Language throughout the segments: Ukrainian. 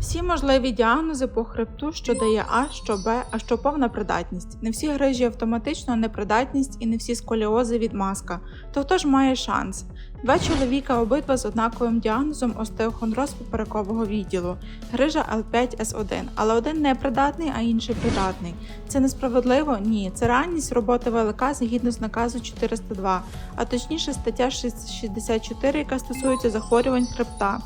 Всі можливі діагнози по хребту, що дає А, що Б, а що повна придатність. Не всі грижі автоматично непридатність і не всі сколіози відмазка. То хто ж має шанс? Два чоловіка обидва з однаковим діагнозом остеохондроз поперекового відділу, грижа L5S1, але один непридатний, а інший придатний. Це несправедливо? Ні. Це реальність роботи ВЛК згідно з наказу 402, а точніше стаття 64, яка стосується захворювань хребта.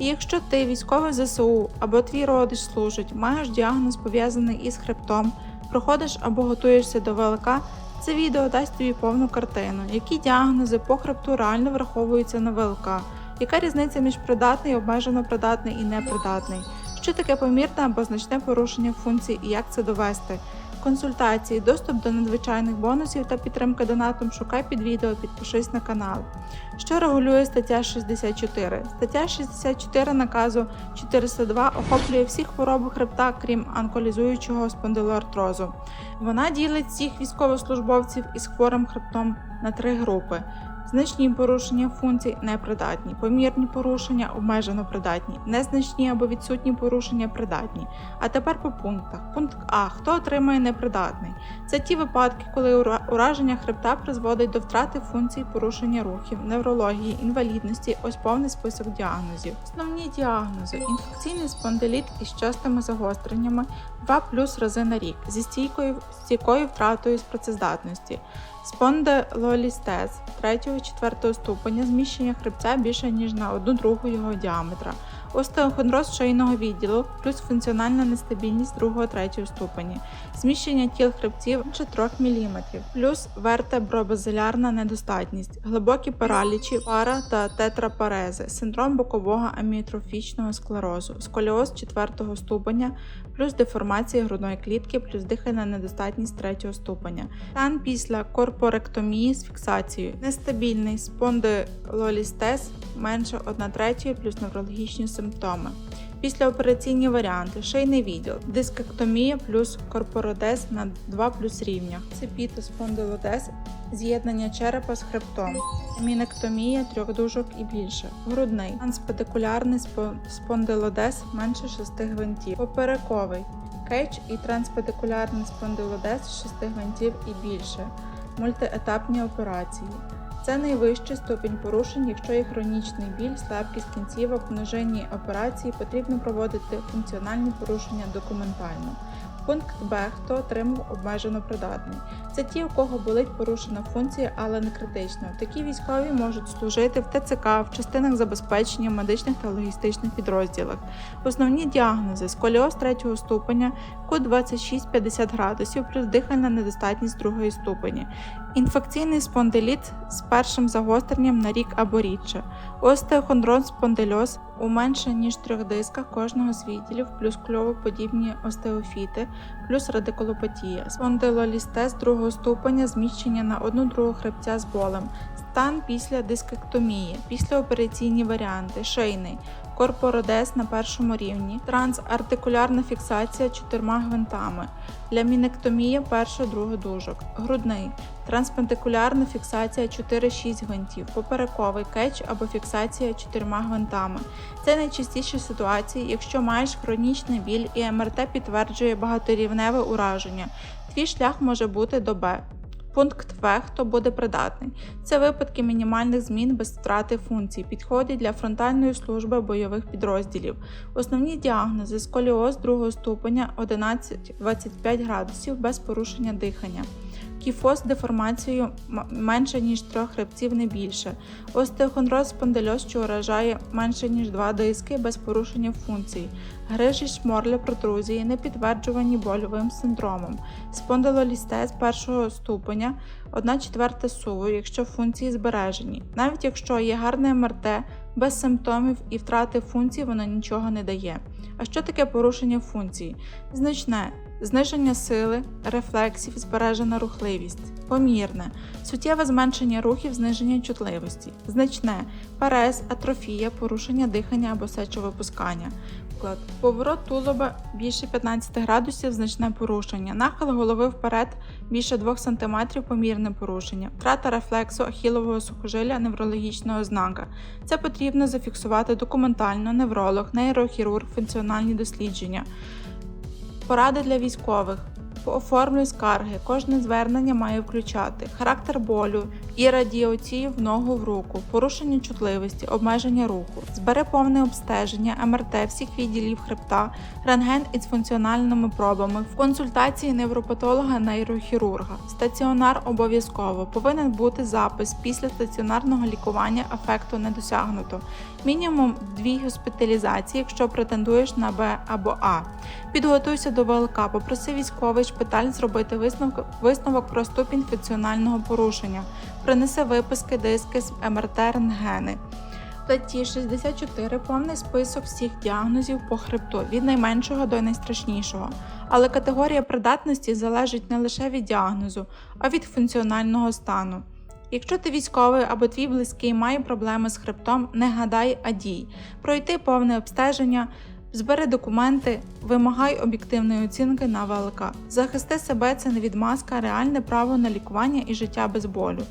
І якщо ти військовий ЗСУ або твій родич служить, маєш діагноз пов'язаний із хребтом, проходиш або готуєшся до ВЛК, це відео дасть тобі повну картину, які діагнози по хребту реально враховуються на ВЛК, яка різниця між придатний, обмежено придатний і непридатний, що таке помірне або значне порушення функцій і як це довести. Консультації, доступ до надзвичайних бонусів та підтримка донатом шукай під відео, підпишись на канал. Що регулює стаття 64? Стаття 64 наказу 402 охоплює всі хвороби хребта, крім анколізуючого спондилоартрозу. Вона ділить всіх військовослужбовців із хворим хребтом на три групи. Значні порушення функцій непридатні, помірні порушення обмежено придатні, незначні або відсутні порушення придатні. А тепер по пунктах. Пункт А. Хто отримає непридатний? Це ті випадки, коли ураження хребта призводить до втрати функцій порушення рухів, неврології, інвалідності. Ось повний список діагнозів. Основні діагнози: інфекційний спондиліт із частими загостреннями 2 плюс рази на рік зі стійкою, стійкою втратою з працездатності. Спондилолістез 3-4 ступеня зміщення хребця більше ніж на 1 другу його діаметра. Остеохондроз шийного відділу плюс функціональна нестабільність 2-3 ступені, зміщення тіл хребців менше 3 мм, плюс вертебробазилярна недостатність, глибокі паралічі, пара та тетрапарези, синдром бокового аміотрофічного склерозу, сколіоз 4 ступеня, плюс деформація грудної клітки, плюс дихальна недостатність 3 ступеня. Стан після корпоректомії з фіксацією, нестабільний спондилолістез менше 1 третьої плюс неврологічні. Післяопераційні варіанти: шийний відділ, дискектомія плюс корпородез на 2 плюс рівнях, цепітоспондилодез, з'єднання черепа з хребтом, мінектомія трьох дужок і більше, грудний, транспедикулярний спо- спондилодез менше 6 гвинтів, поперековий, кейдж і транспедикулярний спондилодез 6 гвинтів і більше, мультиетапні операції. Це найвищий ступінь порушень, якщо є хронічний біль, слабкість кінцівок, множинні операції, потрібно проводити функціональні порушення документально. Пункт Б. Хто отримав обмежено придатний. Це ті, у кого болить порушена функція, але не критично. Такі військові можуть служити в ТЦК, в частинах забезпечення, медичних та логістичних підрозділах. Основні діагнози: сколіоз 3 ступеня, кут 26-50 градусів, плюс дихальна недостатність 2 ступені, інфекційний спондиліт з першим загостренням на рік або рідше, остеохондроз спондильоз у менше ніж трьох дисках кожного з відділів, плюс кльовоподібні остеофіти, плюс радикулопатія, спондилолістез другого ступеня, зміщення на одну другу хребця з болем, стан після дискектомії, післяопераційні варіанти, шийний, корпородез на першому рівні, трансартикулярна фіксація чотирма гвинтами, лямінектомія перша друга дужок, грудний, транспентикулярна фіксація 4-6 гвинтів, поперековий кетч або фіксація чотирма гвинтами. Це найчастіші ситуації, якщо маєш хронічний біль і МРТ підтверджує багаторівневе ураження. Твій шлях може бути до Б. Пункт В, хто буде придатний. Це випадки мінімальних змін без втрати функцій, підходять для фронтальної служби бойових підрозділів. Основні діагнози сколіоз другого ступеня 11-25 градусів без порушення дихання. Кіфоз з деформацією менше ніж трьох хребців не більше. Остеохондроз спондильоз, що уражає менше ніж два диски без порушення функцій. Грижі шморля протрузії не підтверджувані больовим синдромом. Спондилолістез першого ступеня 1 четверта суву, якщо функції збережені. Навіть якщо є гарне МРТ, без симптомів і втрати функцій воно нічого не дає. А що таке порушення функції? Значне зниження сили, рефлексів, збережена рухливість, помірне, суттєве зменшення рухів, зниження чутливості, значне. Парез, атрофія, порушення дихання або сечовипускання, Приклад: поворот тулуба більше 15 градусів значне порушення, нахил голови вперед більше 2 см помірне порушення, втрата рефлексу ахілового сухожилля неврологічна ознака. Це потрібно зафіксувати документально, невролог, нейрохірург, функціональні дослідження. Поради для військових. Оформлюй скарги. Кожне звернення має включати характер болю і радіації в ногу в руку, порушення чутливості, обмеження руху, збери повне обстеження, МРТ всіх відділів хребта, рентген із функціональними пробами, в консультації невропатолога нейрохірурга. Стаціонар обов'язково повинен бути запис після стаціонарного лікування ефекту не досягнуто. Мінімум дві госпіталізації, якщо претендуєш на Б або А. Підготуйся до ВЛК, попроси військовий шпиталь зробити висновок, висновок про ступінь функціонального порушення, принеси виписки, диски з МРТ, рентгени. Статті 64 повний список всіх діагнозів по хребту від найменшого до найстрашнішого. Але категорія придатності залежить не лише від діагнозу, а від функціонального стану. Якщо ти військовий або твій близький має проблеми з хребтом, не гадай, а дій. Пройти повне обстеження, збери документи, вимагай об'єктивної оцінки на ВЛК. Захисти себе це не відмазка, а реальне право на лікування і життя без болю.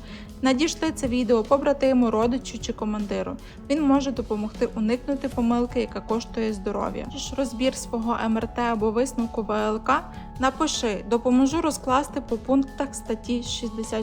Надійшли це відео побратиму, родичу чи командиру. Він може допомогти уникнути помилки, яка коштує здоров'я. Розбір свого МРТ або висновку ВЛК напиши, допоможу розкласти по пунктах статті 60.